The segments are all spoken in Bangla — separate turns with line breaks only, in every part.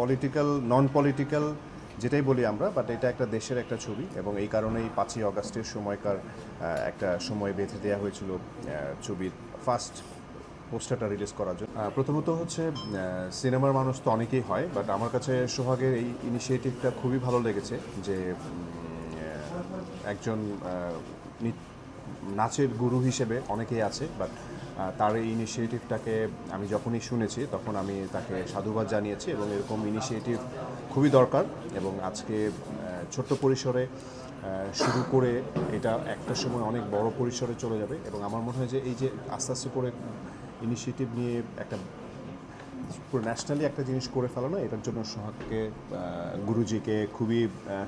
পলিটিক্যাল নন পলিটিক্যাল যেটাই বলি আমরা বাট এটা একটা দেশের একটা ছবি, এবং এই কারণেই পাঁচই অগাস্টের সময়কার একটা সময় বেঁধে দেওয়া হয়েছিল ছবির ফার্স্ট পোস্টারটা রিলিজ করার জন্য। প্রথমত হচ্ছে সিনেমার মানুষ তো অনেকেই হয় বাট আমার কাছে সোহাগের এই ইনিশিয়েটিভটা খুবই ভালো লেগেছে যে একজন নাচের গুরু হিসেবে অনেকেই আছে বাট তার এই ইনিশিয়েটিভটাকে আমি যখনই শুনেছি, তখন আমি তাকে সাধুবাদ জানিয়েছি এবং এরকম ইনিশিয়েটিভ খুবই দরকার এবং আজকে ছোট্ট পরিসরে শুরু করে এটা একটা সময় অনেক বড় পরিসরে চলে যাবে এবং আমার মনে হয় যে এই যে আস্তে আস্তে করে ইনিশিয়েটিভ নিয়ে একটা পুরো ন্যাশনালি একটা জিনিস করে ফেলানো, এটার জন্য সোহাগকে গুরুজিকে খুবই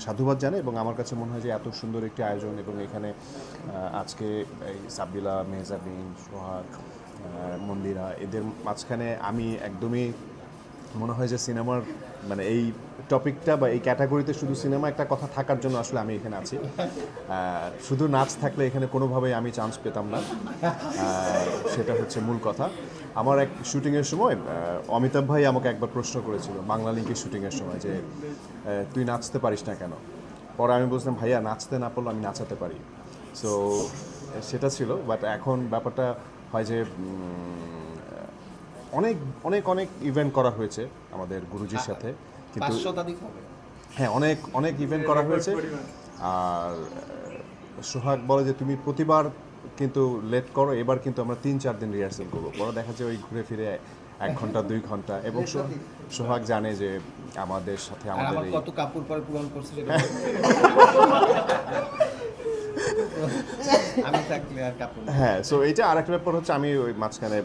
সাধুবাদ জানে এবং আমার কাছে মনে হয় যে এত সুন্দর একটি আয়োজন এবং এখানে আজকে এই সাবিলা মেহজাবিন, সোহাগ মন্দিরা, এদের মাঝখানে আমি একদমই মনে হয় যে সিনেমার মানে এই টপিকটা বা এই ক্যাটাগরিতে শুধু সিনেমা একটা কথা থাকার জন্য আসলে আমি এখানে আছি। শুধু নাচ থাকলে এখানে কোনোভাবেই আমি চান্স পেতাম না। সেটা হচ্ছে মূল কথা। আমার এক শুটিংয়ের সময় অমিতাভ ভাই আমাকে একবার প্রশ্ন করেছিল বাংলা লিঙ্কের শুটিংয়ের সময় যে তুই নাচতে পারিস না কেন? পরে আমি বলছিলাম, ভাইয়া, নাচতে না পারলে আমি নাচাতে পারি। সো সেটা ছিল বাট এখন ব্যাপারটা হয় যে অনেক অনেক অনেক ইভেন্ট করা হয়েছে আমাদের গুরুজির সাথে। কিন্তু হ্যাঁ অনেক অনেক ইভেন্ট করা হয়েছে। আর সোহাগ বলে যে তুমি প্রতিবার কিন্তু লেট করো এবার কিন্তু আমরা তিন চার দিন রিহার্সেল করব। পরে দেখা যায় ওই ঘুরে ফিরে এক ঘণ্টা দুই ঘণ্টা। এবং সো- সোহাগ জানে যে আমাদের সাথে
আর
আমাদের
আমার
এই
কত কাপড় পরে পূরণ করছে আমি থাকলে আর কাপড়
হ্যাঁ সো এটা আরেকটা ব্যাপার হচ্ছে আমি ওই মাঝখানে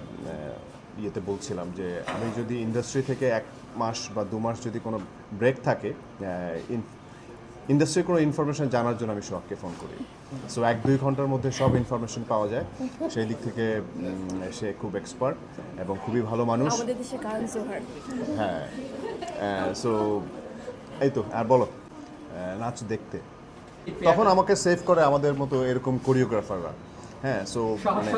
ইয়েতে বলছিলাম যে আমি যদি ইন্ডাস্ট্রি থেকে এক মাস বা দু মাস যদি কোনো ব্রেক থাকে ইন্ডাস্ট্রির কোনো ইনফরমেশন জানার জন্য আমি সোহাগকে ফোন করি। সো এক দুই ঘণ্টার মধ্যে সব ইনফরমেশন পাওয়া যায়। সেই দিক থেকে সে খুব এক্সপার্ট এবং খুবই ভালো মানুষ।
আমাদের দেশে কারণ জোহার।
হ্যাঁ সো এই তো আর বলো নাচ দেখতে। তখন আমাকে সেভ করে আমাদের মতো এরকম কোরিওগ্রাফাররা হ্যাঁ সো মানে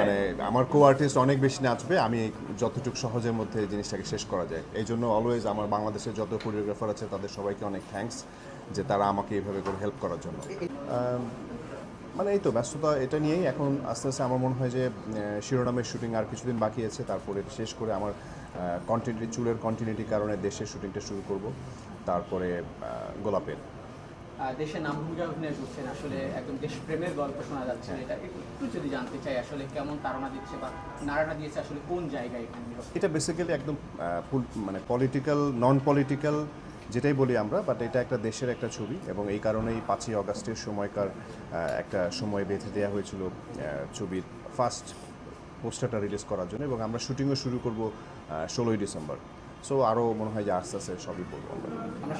মানে আমার কো আর্টিস্ট অনেক বেশি নাচবে আমি যতটুকু সহজের মধ্যে জিনিসটাকে শেষ করা যায়। এই জন্য অলওয়েজ আমার বাংলাদেশের যত কোরিওগ্রাফার আছে তাদের সবাইকে অনেক থ্যাঙ্কস যে তারা আমাকে এইভাবে করে হেল্প করার জন্য। মানে এই তো ব্যস্ততা এটা নিয়েই এখন আস্তে আস্তে আমার মনে হয় যে শিরোনামের শুটিং আর কিছুদিন বাকি আছে তারপরে শেষ করে আমার কন্টিনিউটি চুলের কন্টিনিউটির কারণে দেশের শুটিংটা শুরু করব তারপরে গোলাপের।
দেশের নাম ভূমিকা অভিনয় করছেন, আসলে একদম দেশপ্রেমের গল্প শোনা যাচ্ছে। এটা একটু যদি জানতে চাই, আসলে কেমন তাড়না দিচ্ছে বা নাড়াটা দিয়েছে আসলে কোন জায়গায় এখানে
এটা বেসিক্যালি একদম মানে পলিটিক্যাল নন পলিটিক্যাল যেটাই বলি আমরা বাট এটা একটা দেশের একটা ছবি এবং এই কারণেই পাঁচই অগাস্টের সময়কার একটা সময় বেঁধে দেওয়া হয়েছিল ছবির ফার্স্ট পোস্টারটা রিলিজ করার জন্য এবং আমরা শুটিংও শুরু করব ষোলোই ডিসেম্বর। সো আরও মনে হয় যে আস্তে আস্তে সবই বলব আমরা।